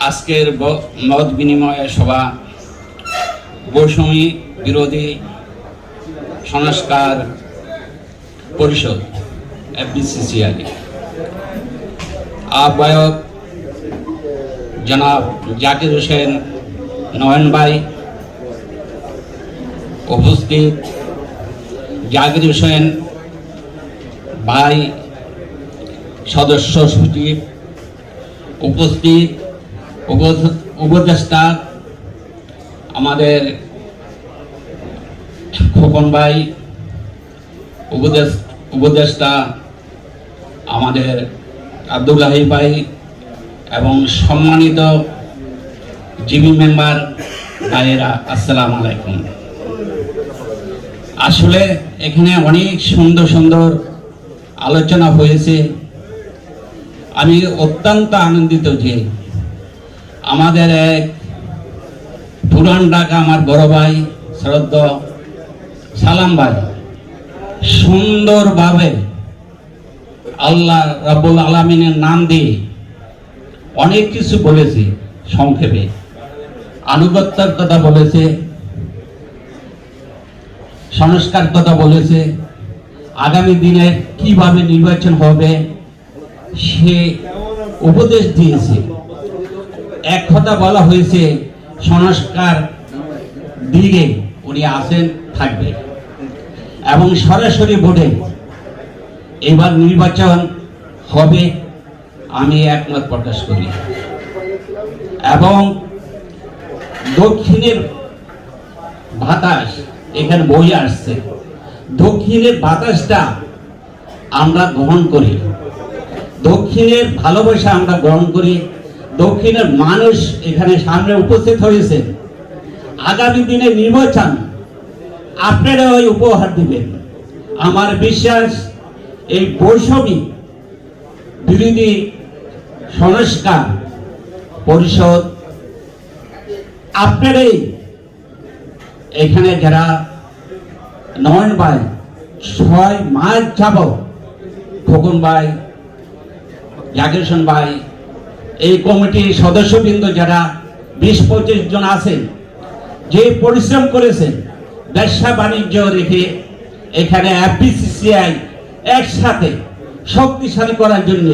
আজকের মত বিনিময় সভা বৈষম্য বিরোধী সংস্কার পরিষদ এফবিসিসিআই আহ্বায়ক জনাব জাকির হোসেন নয়ন ভাই, উপস্থিত জাকির হোসেন ভাই সদস্য সচিব, উপস্থিত উপদেষ্টা, আমাদের খোকন ভাই উপদেশ উপদেষ্টা, আমাদের আব্দুল্লাহি ভাই এবং সম্মানিত জিবি মেম্বার ভাইয়েরা, আসসালাম আলাইকুম। আসলে এখানে অনেক সুন্দর সুন্দর আলোচনা হয়েছে। আমি অত্যন্ত আনন্দিত যে আমাদের এক পুরান ডাকা আমার বড় ভাই শ্রদ্ধ সালাম ভাই, সুন্দরভাবে আল্লাহ রাবুল আলমিনের নাম দিয়ে অনেক কিছু বলেছে সংক্ষেপে। আনুগত্যের কথা বলেছে, সংস্কার কথা বলেছে, আগামী দিনে কীভাবে নির্বাচন হবে সে উপদেশ দিয়েছে। এক কথা বলা হয়েছে, সংস্কার দিকে উনি আসেন, থাকবে। এবং সরাসরি ভোটে এবার নির্বাচন হবে, আমি একমত প্রকাশ করি। এবং দক্ষিণের বাতাস, এখানে বই আসছে, দক্ষিণের বাতাসটা আমরা গ্রহণ করি। দক্ষিণের ভালোবাসা আমরা গ্রহণ করি। দক্ষিণের মানুষ এখানে সামনে উপস্থিত হয়েছে। আগামী দিনে নির্বাচন, আপনারা ওই উপহার দিবেন। আমার বিশ্বাস, এই বৈষম্য বিরোধী সংস্কার পরিষদ, আপনারাই এখানে যারা নয়ন ভাই ছয় মাস যাব খোকন ভাই জাগেশন ভাই, এই কমিটির সদস্যবৃন্দ যারা বিশ পঁচিশ জন আছেন, যে পরিশ্রম করেছেন, ব্যবসা বাণিজ্য রেখে এখানে এফবিসিসিআই একসাথে শক্তিশালী করার জন্য,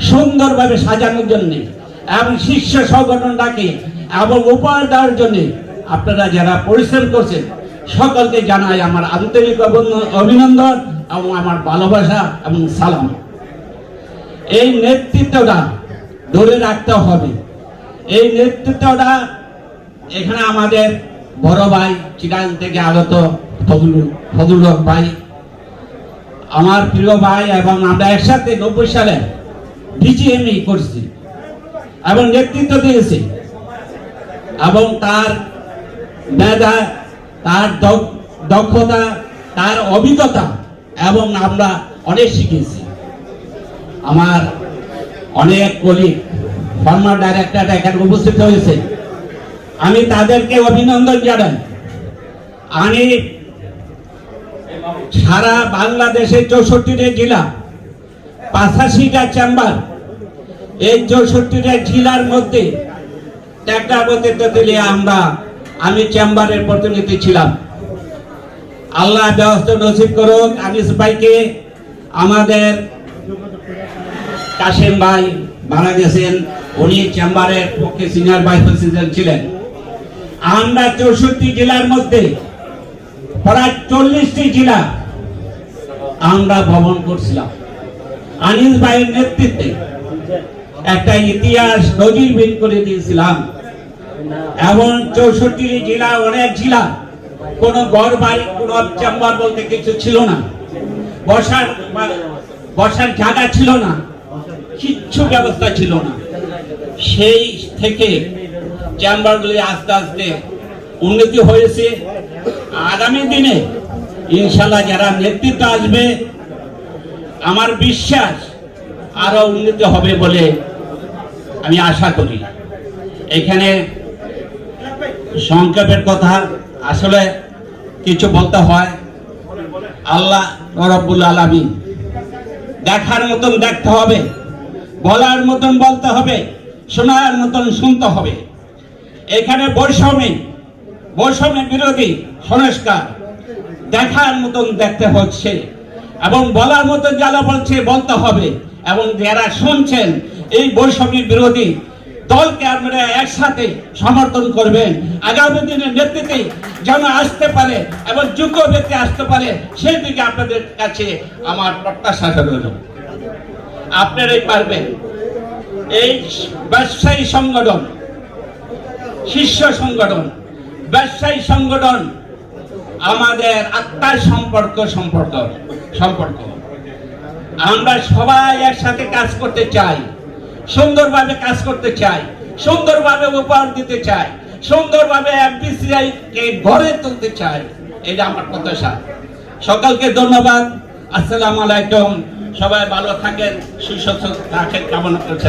সুন্দরভাবে সাজানোর জন্য এবং শীর্ষ সংগঠনটাকে এবং উপহার দেওয়ার জন্য আপনারা যারা পরিশ্রম করছেন, সকলকে জানাই আমার আন্তরিক অভিন- অভিনন্দন এবং আমার ভালোবাসা এবং সালাম। এই নেতৃত্বটা ধরে রাখতে হবে। এই নেতৃত্বটা এখানে আমাদের বড় ভাই চিরাং থেকে আগত হক ভাই। আমার প্রিয় ভাই এবং আমরা একসাথে নব্বই সালে ডিজিএমই করছি এবং নেতৃত্ব দিয়েছি। এবং তার মেধা, তার দক্ষ- দক্ষতা, তার অভিজ্ঞতা এবং আমরা অনেক শিখেছি। আমার অনেক কলিগ ফর্মার ডাইরেক্টর এখানে উপস্থিত হয়েছে। আমি তাদেরকে অভিনন্দন জানাই। আমি সারা বাংলাদেশের চৌষট্টিটা জেলা, পাঁচাশিটা চেম্বার এই চৌষট্টিটা জেলার মধ্যে টেকনাবতী তেতুলিয়া আমরা, আমি চেম্বারের প্রতিনিধি ছিলাম। আল্লাহ ব্যবস্থা নসিব করুক, আনিস ভাইকে আমাদের কাশেম ভাই মারা গেছেন উনি চেম্বারের পক্ষে সিনিয়র ভাইস প্রেসিডেন্ট ছিলেন। আমরা চৌষট্টি জেলার মধ্যে প্রায় চল্লিশটি জেলা আমরা ভ্রমণ করছিলাম। আনিস ভাইয়ের নেতৃত্বে একটা ইতিহাস নজিরবিহীন করে দিয়েছিলাম। এমন চৌষট্টি জেলা অনেক জেলা, কোনো ঘর বাড়ি, কোনো চেম্বার বলতে কিছু ছিল না। বসার বসার জায়গা ছিল না, কিচ্ছু ব্যবস্থা ছিল না। সেই থেকে চেম্বারগুলি আস্তে আস্তে উন্নতি হয়েছে। আগামী দিনে ইনশাল্লাহ যারা নেতৃত্ব আসবে, আমার বিশ্বাস আরও উন্নতি হবে বলে আমি আশা করি। এখানে সংক্ষেপের কথা, আসলে কিছু বলতে হয়। আল্লাহ রব্বুল আলামিন দেখার মতন দেখতে হবে, বলার মতন বলতে হবে, শোনার মতন শুনতে হবে। এখানে বৈষম্য, বৈষম্যের বিরোধী সংস্কার দেখার মতন দেখতে হচ্ছে এবং বলার মতন যারা বলছে বলতে হবে এবং যারা শুনছেন, এই বৈষম্য বিরোধী দলকে আপনারা একসাথে সমর্থন করবেন। আগামী দিনের নেতৃত্বে যেন আসতে পারে এবং যোগ্য ব্যক্তি আসতে পারে, সেই দিকে আপনাদের কাছে আমার প্রত্যাশা রইল আপনারাই পারবেন। এই ব্যবসায়ী সংগঠন, শীর্ষ সংগঠন, ব্যবসায়ী সংগঠন আমাদের আত্মার সম্পর্ক সম্পর্ক সম্পর্ক। আমরা সবাই একসাথে কাজ করতে চাই। সুন্দরভাবে কাজ করতে চাই, সুন্দরভাবে উপহার দিতে চাই, সুন্দরভাবে এমপিসিআই কে গড়ে তুলতে চাই, এটা আমার প্রত্যাশা। সকলকে ধন্যবাদ, আসসালাম আলাইকুম, সবাই ভালো থাকেন সুস্বাস্থ্য থাকেন, কামনা করছি।